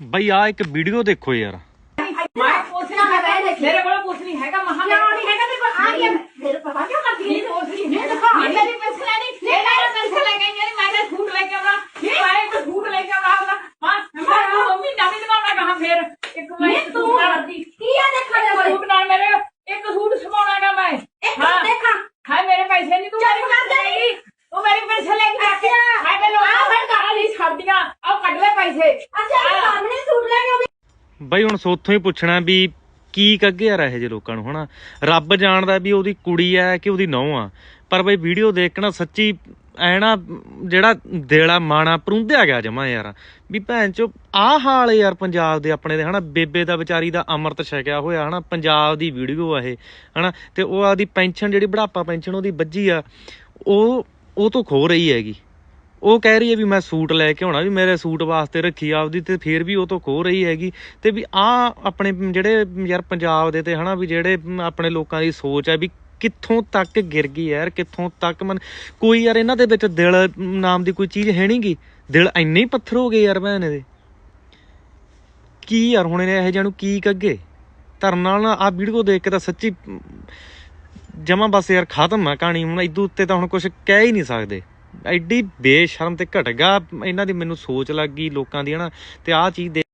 ਬਈ ਆ ਇੱਕ ਵੀਡੀਓ ਦੇਖੋ ਯਾਰ। ਮੈਂ ਕੁਛ ਨਹੀਂ ਹੈਗਾ ਮੇਰੇ ਕੋਲ ਕੁਛ ਨਹੀਂ ਹੈਗਾ ਮਹਾਂ ਕਿਉਂ ਨਹੀਂ ਹੈਗਾ? ਤੇ ਕੋਈ ਆ ਗਿਆ ਮੇਰੇ ਪਤਾ ਕਿਉਂ ਕਰਦੀ ਨਹੀਂ ਹੈ ਕੁਛ ਨਹੀਂ। ਨਹੀਂ ਹੈਗਾ ਦਿਖਾ ਨਹੀਂ ਮੇਰੀ ਪੈਸੇ ਲੈਣੀ ਨਹੀਂ ਮੇਰਾ ਪੈਸੇ ਲੈ ਕੇ ਨਹੀਂ ਮੈਂ ਤਾਂ ਸੂਟ ਲੈ ਕੇ ਆਉਣਾ ਨਹੀਂ। ਮੈਂ ਕੋਈ ਸੂਟ ਲੈ ਕੇ ਆਉਣਾ ਉਹਦਾ ਹਾਂ ਮੈਂ ਮੰਮੀ ਨਵੀਂ ਦਿਵਾਉਣਾ ਕਹਾਂ ਫੇਰ। ਇੱਕ ਮੈਂ ਨਹੀਂ ਇੱਕ ਤੂੰ ਸੂਟ ਨਾਲ। ਅੱਧੀ ਕੀ ਆ ਦੇਖਾ ਦੇ ਕੋਲੇ ਸੂਟ ਨਾਲ ਮੇਰੇ ਇੱਕ ਸੂਟ ਸਮਾਉਣਾਗਾ ਮੈਂ। ਇੱਕ ਹਾਂ। ਦੇਖਾ ਹਾਂ ਮੇਰੇ ਪੈਸੇ ਨਹੀਂ ਤੂੰ ਚੱਲ ਮੇਰੇ ਕਰ ਪੈਸੇ ਦੇ। ਨਹੀਂ ਤੂੰ ਮੇਰੇ ਪੈਸੇ ਲੈ ਕੇ ਆ ਕੇ ਅੱਛਾ। ਮੈਂ ਤੇ ਲੋਕਾਂ ਫਿਰ ਗਾਲਾਂ ਨਹੀਂ ਛੱਡਦੀਆਂ ਆਹ ਕੱਢ ਲੈ ਪੈਸੇ। ਅੱਛਾ ਇਹ ਸਾਹਮਣੇ ਸੂਟ ਲੈ ਕੇ ਆਉਂਦੀ। ਬਈ ਹੁਣ ਸੋਥੋਂ ਹੀ ਪੁੱਛਣਾ ਵੀ ਕੀ ਕੱਗੇ ਆ ਰਹੇ ਜੇ ਲੋਕਾਂ ਨੂੰ ਹਨਾ? ਰੱਬ ਜਾਣਦਾ ਵੀ ਉਹਦੀ ਕੁੜੀ ਆ ਕਿ ਉਹਦੀ ਨੌਂ ਆ। ਪਰ ਬਈ ਵੀਡੀਓ ਦੇਖ ਕੇ ਨਾ ਸੱਚੀ ਐ ਨਾ ਜਿਹੜਾ ਦੇਲਾ ਮਾਣਾ ਪਰੁੰਦਿਆ ਗਿਆ ਜਮਾ ਯਾਰ। ਵੀ ਭੈਣ ਚੋ ਆਹ ਹਾਲ ਯਾਰ ਪੰਜਾਬ ਦੇ ਆਪਣੇ ਦੇ ਹਨਾ? ਬੇਬੇ ਦਾ ਵਿਚਾਰੀ ਦਾ ਅੰਮ੍ਰਿਤ ਛਕਿਆ ਹੋਇਆ ਹਨਾ? ਪੰਜਾਬ ਦੀ ਵੀਡੀਓ ਆ ਇਹ ਹਨਾ? ਤੇ ਉਹ ਆਦੀ ਪੈਨਸ਼ਨ ਜਿਹੜੀ ਬੁਢਾਪਾ ਪੈਨਸ਼ਨ ਉਹਦੀ ਵੱਜੀ ਆ ਉਹ ਉਹ ਤੋਂ ਖੋ ਰਹੀ ਹੈਗੀ। ਉਹ ਕਹਿ ਰਹੀ ਹੈ ਵੀ ਮੈਂ ਸੂਟ ਲੈ ਕੇ ਆਉਣਾ, ਵੀ ਮੇਰੇ ਸੂਟ ਵਾਸਤੇ ਰੱਖੀ ਆਪਦੀ ਤੇ ਫਿਰ ਵੀ ਉਹ ਤੋਂ ਖੋ ਰਹੀ ਹੈਗੀ ਤੇ ਵੀ ਆ ਆਪਣੇ ਜਿਹੜੇ ਯਾਰ ਪੰਜਾਬ ਦੇ ਤੇ ਹਨਾ ਵੀ ਜਿਹੜੇ ਆਪਣੇ ਲੋਕਾਂ ਦੀ ਸੋਚ ਹੈ ਵੀ ਕਿੱਥੋਂ ਤੱਕ ਗਿਰ ਗਈ ਯਾਰ, ਕਿੱਥੋਂ ਤੱਕ ਮਨ ਕੋਈ ਯਾਰ ਇਹਨਾਂ ਦੇ ਵਿੱਚ ਦਿਲ ਨਾਮ ਦੀ ਕੋਈ ਚੀਜ਼ ਹੈ ਨਹੀਂਗੀ। ਦਿਲ ਇੰਨੇ ਹੀ ਪੱਥਰ ਹੋ ਗਏ ਯਾਰ ਭੈਣ ਦੇ ਕੀ ਯਾਰ ਹੁਣ ਇਹਨੇ ਇਹ ਜਿਹਾ ਨੂੰ ਕੀ ਕੱਗੇ ਧਰਨ ਨਾਲ ਨਾ ਆ ਵੀਡੀਓ ਦੇਖ ਕੇ ਤਾਂ ਸੱਚੀ ਜਮਾ ਬਸ ਯਾਰ ਖਤਮ ਆ ਕਹਾਣੀ, ਹੁਣ ਇਦੋਂ ਉੱਤੇ ਤਾਂ ਹੁਣ ਕੁਝ ਕਹਿ ਹੀ ਨਹੀਂ ਸਕਦੇ। ਐਡੀ ਬੇਸ਼ਰਮ ਤੇ ਘਟਗਾ, ਇਹਨਾਂ ਦੀ ਮੈਨੂੰ ਸੋਚ ਲੱਗ ਗਈ ਲੋਕਾਂ ਦੀ, ਹਨਾ? ਤੇ ਆਹ ਚੀਜ਼ ਦੇ